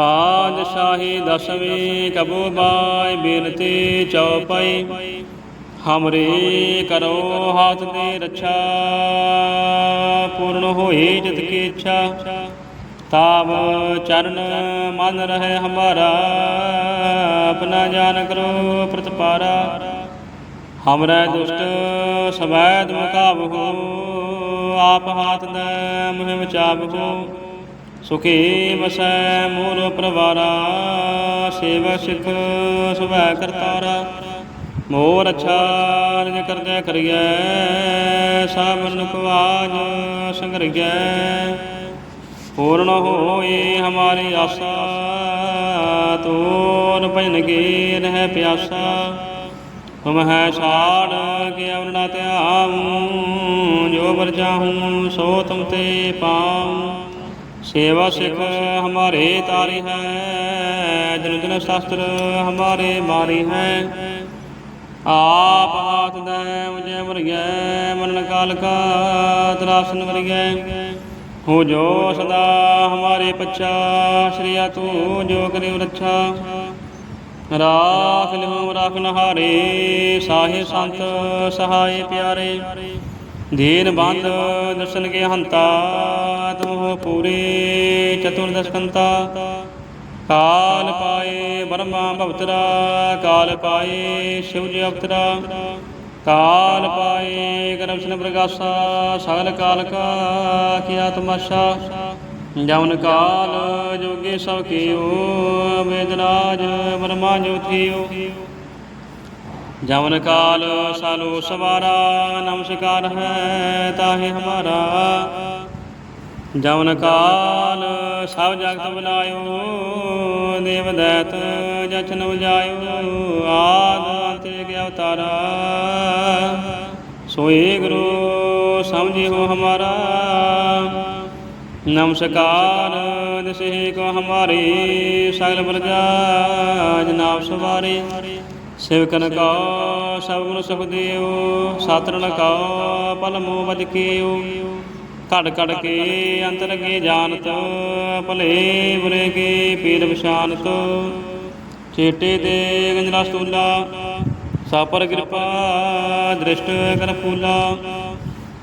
ਪਾਤਸ਼ਾਹੀ ਦਸਵੀਂ ਕਬੂ ਬਾਈ ਬੇਨਤੀ ਚਉਪਈ ਹਮਰੇ ਕਰੋ ਹਾਥ ਦੇ ਰੱਛਾ, ਪੂਰਨ ਹੋਈ ਜਿਤ ਕੀ ਇੱਛਾ। ਤਾਬ ਚਰਨ ਮਨ ਰਹੇ ਹਮਾਰਾ, ਆਪਣਾ ਜਾਨ ਕਰੋ ਪ੍ਰਤਪਾਰਾ। ਹਮਰੇ ਦੁਸ਼ਟ ਸਵੈਦ ਮੁਕਾਬਹੋ ਆਪ ਹਾਥ ਦੇ ਮੁਹਿਮ ਚਾਬਹੋ ਸੁਖੀ ਵਸੈ ਮੂਰ ਪਰਵਾਰਾ, ਸੇਵ ਸਿਖ ਸੁਭੈ ਕਰਤਾਰਾ। ਮੋਰ ਅੱਛਾ ਨਿਜ ਕਰਜੈ ਕਰੀਐ ਸਾਬਨ ਕੁਆਜ ਸੰਗਰੀਐ ਪੂਰਨ ਹੋਏ ਹਮਾਰੀ ਆਸਾ ਤੋਨ ਭਜਨ ਕੀ ਰਹਿ ਪਿਆਸਾ। ਤੁਮ ਹੈ ਛਾੜ ਕੇ ਅਵਰਣਾ ਧਿਆਉ, ਜੋ ਵਰ ਚਾਹੂੰ ਸੋ ਤੁਮ ਤੇ ਪਾਉ। ਸੇਵਾ ਸਿਖ ਹਮਾਰੇ ਤਾਰੀ ਹੈ, ਜਨ ਜਨ ਸ਼ਾਸਤਰ ਹਮਾਰੇ ਮਾਰੀ ਹੈ। ਆਪ ਹਾਥ ਦੇ ਮੁਝੇ ਵਰਗੈ ਮਰਨ ਕਾਲ ਕਾ ਤਰਾਸਨ ਵਰਗੈ। ਹੋ ਜੋ ਸਦਾ ਹਮਾਰੇ ਪੱਛਾ, ਸ਼੍ਰੀਆ ਤੂੰ ਜੋ ਕਰਿਓ ਰੱਛਾ। ਰਾਖ ਲਿਓ ਰਾਖਨ ਹਾਰੇ ਸਾਹੇ ਸੰਤ ਸਹਾਏ ਪਿਆਰੇ। ਦੀਨ ਬੰਦ ਦਰਸ਼ਨ ਕੇ ਹੰਤਾ ਪੂਰੇ ਚਤੁਰਦਸ਼ਕੰਤਾ ਕਾਲ ਪਾਏ ਬਰਮਾ ਭਵਤਰਾ ਕਾਲ ਪਾਏ ਸ਼ਿਵ ਜੀ ਅਵਤਰਾ ਕਾਲ ਪਾਏ ਕਰਮਸ਼ਨ ਪ੍ਰਗਾਸਾ ਸਗਲ ਕਾਲ ਕਾ ਕੀਆ ਤਮਾਸ਼ਾ ਜਮਨ ਕਾਲ ਜੋਗੇ ਸਭ ਕੀਓ ਵੇਦਰਾਜ ਬਰਮਾ ਜੋਥੀਓ ਜਮਨ ਕਾਲ ਸਾਲੋ ਸਵਾਰਾ ਨਮਸਕਾਰ ਹੈ ਤਾਹੇ ਹਮਾਰਾ ਜਮਨ ਕਾਲ, ਸਭ ਜਗਤ ਬੁਲਾਇਓ, ਦੇਵ ਦੈਤ ਜਚਨ ਉਜਾਇਓ ਆਦ ਅੰਤੇ ਗਿਆ ਅਵਤਾਰਾ। ਸੋਏ ਗੁਰੂ ਸਮਝਿਓ ਹਮਾਰਾ। ਨਮਸਕਾਰ, ਦਿਸੇ ਕੋ ਹਮਾਰੀ, ਸਗਲ ਪ੍ਰਜਾ ਜਨਾਬ ਸਵਾਰੇ। ਸਿਵਕਨ ਕਾ, ਸਭ ਗੁਣ ਸੁਖ ਦਿਓ ਸਾਤਰਨ ਕਾ, ਪਲ ਮੋਹ ਬਜ ਕੀਓ। ਘੜ ਘੜ ਕੇ ਅੰਤਰ ਕੇ ਜਾਣਤ, ਭਲੇ ਬੁਰੇ ਕੇ ਪੀਰ ਵਿਸ਼ਾਨਤ ਚੇਟੇ ਤੇ ਗੰਜਰਾ ਸਤੂਲਾ ਸਾਪਰ ਕਿਰਪਾ, ਦ੍ਰਿਸ਼ਟ ਕਰ ਫੂਲਾ।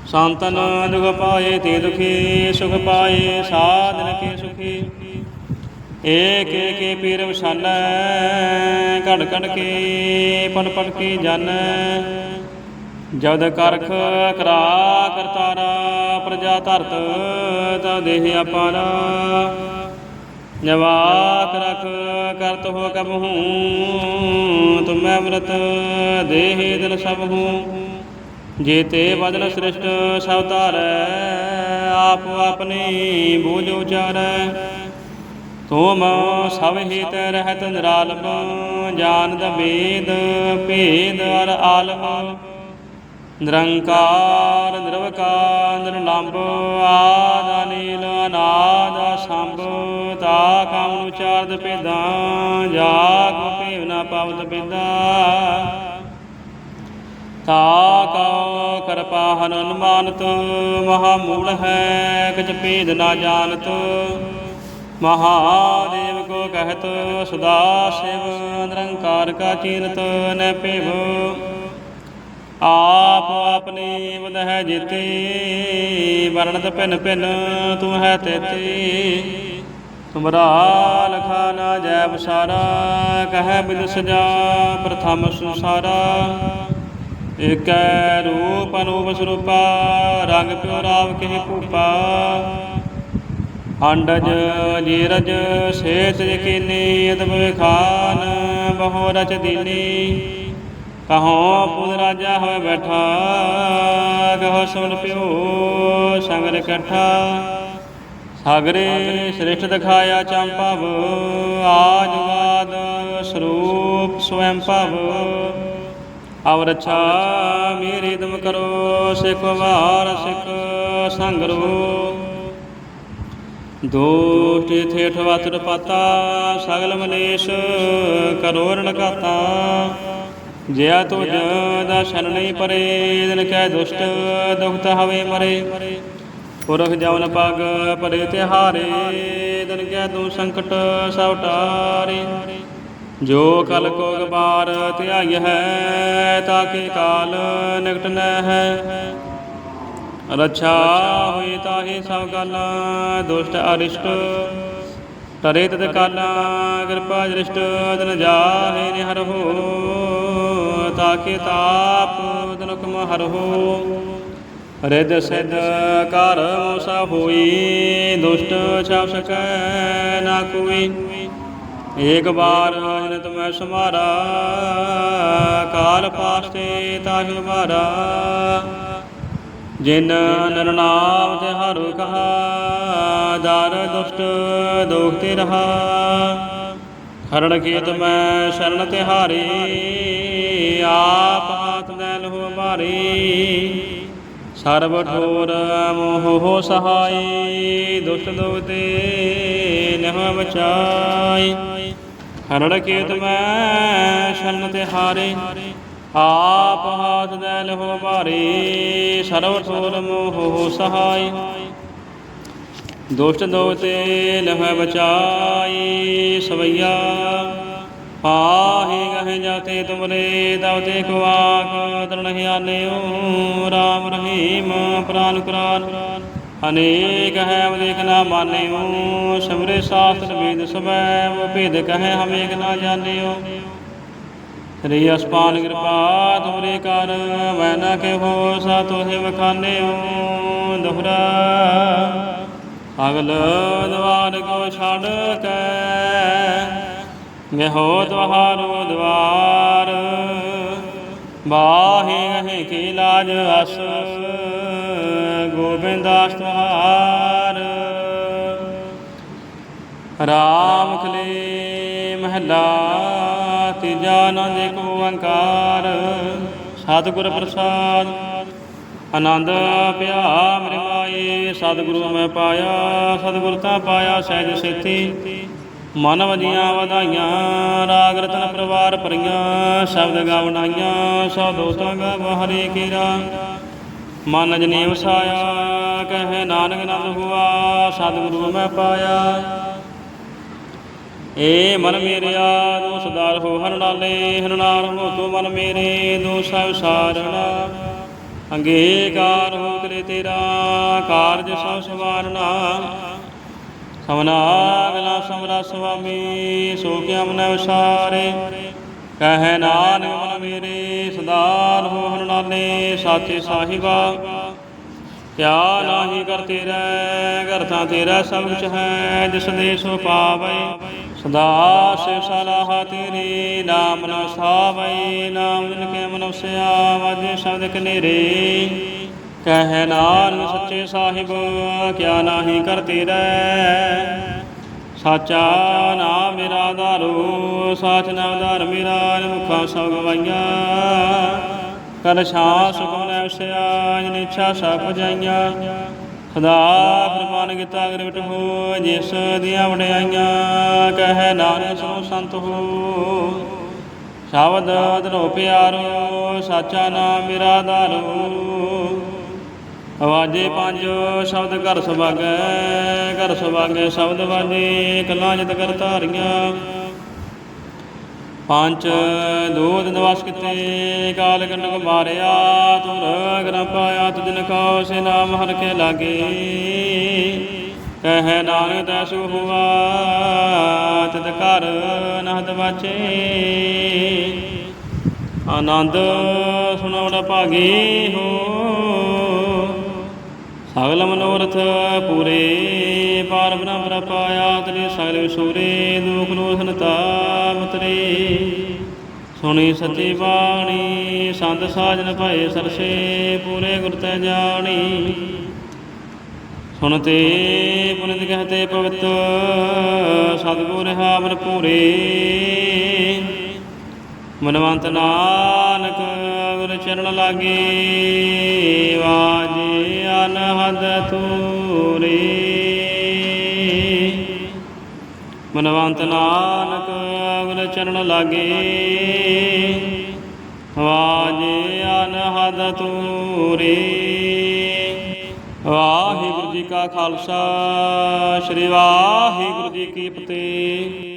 ਸੰਤਨ ਦੁਖ ਪਾਏ ਤੇ ਦੁਖੀ, ਸੁਖ ਪਾਏ, ਸਾਧਨ ਕੇ ਸੁਖੀ। ਏਕ ਏਕ ਪੀਰ ਵਿਸ਼ਾਲੈ ਘੜ ਘੜ ਕੇ ਪੜ ਪੜ ਕੇ ਜਾਣੈ ਜਦ ਕਰਖ ਕਰਾ ਕਰਤਾਰਾ ਪ੍ਰਜਾ ਧਰਤ ਤਾ ਦੇਹ ਆਪਾਰਾ ਜਵਾਕ ਰਖ ਕਰਤ ਹੋ ਕਬ ਤੁਮੈ ਅੰਮ੍ਰਿਤ ਦੇਹ ਦਿਲ ਸਭ ਹੂੰ। ਜੇਤੇ ਬਦਨ ਸ੍ਰਿਸ਼ਟ ਸਭ ਧਾਰੈ, ਆਪ ਆਪਣੀ ਬੂਝ ਉਚਾਰੈ। ਤੁਮ ਸਭ ਹਿਤ ਰਹਿਤ ਨਿਰਾਲਮ ਜਾਣਦ ਵੇਦ ਭੇਦ ਅਰ ਆਲਮ। ਨਿਰੰਕਾਰ, ਨਿਰਵਕਾਰ, ਨਿਰਲੰਭ ਆਦ ਅਨੀਲ ਅਨਾਦ ਸੰਭ ਤਾ ਕਾਮ ਉਚਾਰਦ ਭੇਦਾਂ, ਜਾ ਕੋ ਭੇਵ ਨਾ ਪਾਵਤ ਭੇਦਾਂ। ਤਾ ਕਉ ਕਿਰਪਾ ਹਨ ਅਨੁਮਾਨਤ ਮਹਾ ਮੂਲ ਹੈ, ਕਿਛ ਭੇਦ ਨਾ ਜਾਣਤ। ਮਹਾਦੇਵ ਕੋ ਕਹਿਤ, ਸਦਾ ਸਿਵ, ਨਿਰੰਕਾਰ ਕਾ ਚੀਨਤ ਨ ਭੇਵ। ਆਪ ਆਪਣੀ ਬੁਧ ਹੈ ਜੀਤੀ, ਵਰਣਤ ਭਿਨ ਭਿਨ ਤੂੰ ਹੈ ਤੇਤੀ। ਤੁਮਰਾ ਲਖਾ ਨਾ ਜੈ ਬਸਾਰਾ, ਕਹੈ ਬਿਦ ਸਜਾ, ਪ੍ਰਥਮ ਸੰਸਾਰਾ। ਏਕੈ ਰੂਪ ਅਨੂਪ ਸਰੂਪਾ, ਰੰਗ ਪਿਓ ਰਾਵ ਕਿਹ ਭੂਪਾ। ਅੰਡਜ ਜੀਰਜ ਸੇਤ ਯਕੀਨੀ, ਅਦਬ ਖਾਨ ਬਹੁ ਰਚ ਦੀਨੀ। ਕਹੋ ਪੁਨ ਰਾਜਾ ਹੋਏ ਬੈਠਾ, ਕਹੋ ਸੁਣ ਪਿਓ ਸੰਗਰ ਇਕੱਠਾ। ਸਾਗਰੇ ਸ੍ਰਿਸ਼ਟ ਦਿਖਾਇਆ ਚੰਪਵ ਆਜਵਾਦ ਸਰੂਪ ਸਵੈੰ ਭਵ। ਅਵ ਰਛਾ ਮੇਰੀ ਦਮ ਕਰੋ, ਸਿਖ ਵਾਰ ਸਿਖ ਸੰਗਰੋ। ਦੋਸ਼ ਥੇਠ ਵਤਰ ਪਤਾ ਸਗਲ ਮਲੇਸ਼ ਕਰੋ ਰਣ ਜਿਆ ਤੁਜ ਦਰਸ਼ਨ ਨਹੀਂ ਪਰੇ ਦਿਨ ਕੈ ਦੁਸ਼ਟ ਦੁਖਤ ਹਵੇ ਮਰੇ। ਪੁਰਖ ਜਵਨ ਪਗ ਪਰੇ ਤਿਹਾਰੇ ਦਿਨ ਕੈ ਤੂੰ ਸੰਕਟ ਸਭ ਟਾਰੇ। ਜੋ ਕਲ ਕੋ ਗਵਾਰ ਧਿਆਈ ਹੈ, ਤਾਕੇ ਕਾਲ ਨਿਕਟ ਨ ਹੈ। ਰੱਛਾ ਹੋਈ ਤਾਹੀ ਸਭ ਗੱਲਾਂ, ਦੁਸ਼ਟ ਅਰਿਸ਼ਟ। ਤਰੇ ਤਤ ਕਾਲਾਂ, ਕਿਰਪਾ ਦ੍ਰਿਸ਼ਟ ਤਨ ਜਾਹੇ ਨਿਹਰ ਹੋ। ਤਾਕੇ ਤਾਪ ਤਨ ਕਮ ਰਿਦ ਸਿਧ ਕਰ ਮੋਸਾ ਹੋਈ, ਦੁਸ਼ਟ ਛਾਪ ਸਕੈ ਨਾ ਕੋਈ। ਏਕ ਬਾਰ ਜਨ ਤੁਮੈ ਸਮਾਰਾ, ਕਾਲ ਪਾਸਤੇ ਤਾਹਿ ਮਾਰਾ। ਜਿਨ ਨਰ ਨਾਮ ਤੇ ਹਰੁ ਕਹਾ, ਦਰ ਦੁਸ਼ਟ ਦੋਖ ਤੇ ਰਹਾ। ਹਰਣ ਕੀਤ ਮੈਂ ਸ਼ਰਨ ਤੇ ਹਾਰੀ ਆਪ ਹਾਥ ਦੇ ਲਹੋ ਮਾਰੀ। ਸਰਬ ਠੋਰ ਮੋਹ ਹੋ ਸਹਾਈ, ਦੁਸ਼ਟ ਦੋਖ ਨਹ ਬਚਾਈ ਹਰਣ ਕੀਤ ਮੈਂ ਸ਼ਰਨ ਤੇ ਹਾਰੇ, ਆਪ ਹਾਥ ਦੇ ਲਹੋ ਭਾਰੇ ਸਰਵ ਠੋਰ ਮੋਹ ਸਹਾਈ। ਦੁਸ਼ਟ ਦੋਤੇ ਲਹ ਬਚਾਈ ਸਵਈਆ ਆਹੇ ਗਹਿ ਜਾਤੇ ਤੁਮਰੇ ਦਵਤੇ ਕੋ ਆਕ ਤਰਣਹਿ ਆਨਿਓ ਰਾਮ ਰਹੀਮ, ਪ੍ਰਾਨ ਕੁਰਾਨ। ਅਨੇਕ ਹੈ ਅਵਦੇਖ ਨਾ ਮਾਨਿਓ, ਸਮਰੇ ਸਾਸਤਰ ਵੇਦ ਸਵੈ ਉਹ ਭੇਦ ਕਹੈ ਹਮ ਨਾ ਜਾਣਿਓ। ਸ੍ਰੀ ਅਸਪਾਨ ਕਿਰਪਾ ਤੁਮਰੇ ਕਰ ਮੈਂ ਨਾ ਕੇ ਹੋ ਸਾ ਤੋਹਿ ਵਖਾਨਿਓ ਦੁਹਰਾ। ਅਗਲ ਦਵਾਰ ਕੋ ਛੱਡ ਕੇ ਮੈਂ ਹੋ ਦਵਾਰ, ਬਾਹੇ ਗਹਿ ਕੀ ਲਾਜ ਅਸ ਗੋਬਿੰਦਾਸ ਤੁਹਾਰ ਰਾਮ ਕਲੇ ਮਹਲਾ, ਤੀਜਾ ਆਨੰਦ ਏਕ ਓੰਕਾਰ। ਸਤਿਗੁਰ ਪ੍ਰਸਾਦ, ਆਨੰਦ ਪਿਆ ਮੇਰੇ ਮਾਏ ਸਤਿਗੁਰੂ ਮੈਂ ਪਾਇਆ, ਸਤਿਗੁਰ ਤਾਂ ਪਾਇਆ, ਸਹਿਜ ਸੇਤੀ ਮਨ ਵਜੀਆਂ ਵਧਾਈਆਂ, ਰਾਗ ਰਤਨ ਪਰਿਵਾਰ ਭਰੀਆਂ, ਸ਼ਬਦ ਗਾਵਣਾਈਆਂ ਸਭ ਦੋਤਾਂ ਗਾਵ ਕੀਰਾ। ਮਨ ਜਨੇ ਵਸਾਇਆ ਕਹੇ ਨਾਨਕ ਨੰਦ ਹੁਆ ਸਤਿਗੁਰੂ ਮੈਂ ਪਾਇਆ। ਏ ਮਨ ਮੇਰਿਆ ਦੋ ਸਦਾਰ ਹੋ ਹਰ ਨਾਲੇ, ਹਰ ਨਾਲ ਹੋ ਤੂੰ ਮਨ ਮੇਰੇ ਦੋ ਸਭ ਸਾਰਣਾ। ਅੰਗੀਕਾਰ ਹੋ ਕਰੇ ਤੇਰਾ, ਕਾਰਜ ਸਭ ਸਵਾਰਣਾ ਸਮਨਾ ਗਲਾ ਸਮਰਾ ਸੁਆਮੀ, ਸੋ ਕੇ ਮਨ ਵਿਸਾਰੇ ਕਹੈ ਨਾਨਕ ਮਨ ਮੇਰੇ ਸਦਾ ਹੋ ਹਰ ਸਾਚੇ ਸਾਹਿਬਾ। ਕਿਆ ਨਾਹੀ ਕਰ ਤੇਰਾ, ਘਰ ਤੇਰਾ ਸਭ ਕੁਛ ਹੈ, ਜਿਸ ਦੇ ਸੋ ਪਾਵੈ। ਸਦਾ ਸਿਵ ਸਲਾਹ ਤੇਰੀ, ਨਾਮ ਨ ਸਾਵੈ, ਨਾਮ ਜਿਨ ਕੇ ਮਨੁਸਿਆ ਵਾਜੇ ਸ਼ਬਦ ਕਨੇਰੇ। ਕਹਿ ਨਾਨਕ ਸੱਚੇ ਸਾਹਿਬ, ਕਿਆ ਨਾਹੀ ਕਰ ਤੇਰਾ ਸਾਚਾ ਨਾਮ ਮੇਰਾ ਆਧਾਰੋ ਸਾਚ ਨਾਮ ਆਧਾਰ ਮੇਰਾ ਮੁਖਾਂ ਸਭ ਗਵਾਈਆਂ। ਕਰ ਛਾ ਸੁਖਮਨ ਵਿਸਿਆ ਜਿਨ ਇੱਛਾ ਸਭ ਜਾਈਆਂ ਸਦਾ ਪ੍ਰਮਾਨ ਕੀਤਾ ਗ੍ਰਿਵਟ ਹੋ, ਜਿਸ ਦੀਆਂ ਵਡਿਆਈਆਂ। ਕਹਿ ਨਾਨਕ ਸੋ ਸੰਤ ਹੋ। ਸ਼ਬਦ ਅਦਰੋ ਪਿਆਰੋ, ਸਾਚਾ ਨਾਮ ਮੇਰਾ ਆਧਾਰੋ ਆਵਾਜੇ ਪੰਜ ਸ਼ਬਦ ਘਰ ਸੁਭਾਗੈ ਘਰ ਸੁਭਾਗੈ ਸ਼ਬਦ ਵਾਜੇ ਕਲਾਂ ਜਿਤ ਕਰ ਧਾਰੀਆਂ। ਪੰਜ ਦੂਤ ਨਿਵਾਸ ਕਿਤੇ, ਕਾਲ ਕੰਡਕ ਮਾਰਿਆ ਤੁਰ ਗ੍ਰੰ ਪਾਇਆ ਤੁਜਨ ਕੋ ਸੇ ਨਾਮ ਹਰ ਕੇ ਲਾਗੇ। ਕਹਿ ਨਾਨਕ ਤੈਸੂ ਹੁਆ, ਤਿਤ ਘਰ ਨਹਦ ਵਾਚੇ। ਆਨੰਦ ਸੁਣਾਉਣ ਭਾਗੀ ਹੋ ਸਗਲ ਮਨੋਰਥ ਪੂਰੇ ਪਾਰ ਬ੍ਰਹਮ ਪ੍ਰਪਾਇਆ ਤੇਰੇ ਸਗਲ ਵਿਸੂਰੇ ਦੁਖ ਲੋਸਨ ਤਾਮਤਰੇ ਸੁਣੀ ਸਤੀ ਬਾਣੀ, ਸੰਤ ਸਾਜਨ ਭਏ ਸਰਸੇ, ਪੂਰੇ ਗੁਰ ਤੈ ਜਾਣੀ। ਸੁਣਤੇ ਪੁਨਿਤ ਕਹਤੇ ਪਵਿੱਤ ਸਤਿਗੁਰ ਹਾਵਰ ਪੂਰੇ। ਮਨਵੰਤ ਨਾਨਕ ਗੁਰ ਚਰਨ ਲਾਗੇ ਵਾਜੇ ਅਨਹਦ ਤੂਰੇ ਮਨਵੰਤ ਨਾਨਕ ਗੁਰ ਚਰਨ ਲਾਗੇ ਵਾਜੇ ਅਨਹਦ ਤੂਰੇ ਵਾਹਿਗੁਰੂ ਜੀ ਕਾ ਖਾਲਸਾ, ਸ੍ਰੀ ਵਾਹਿਗੁਰੂ ਜੀ ਕੀ ਫਤਿਹ।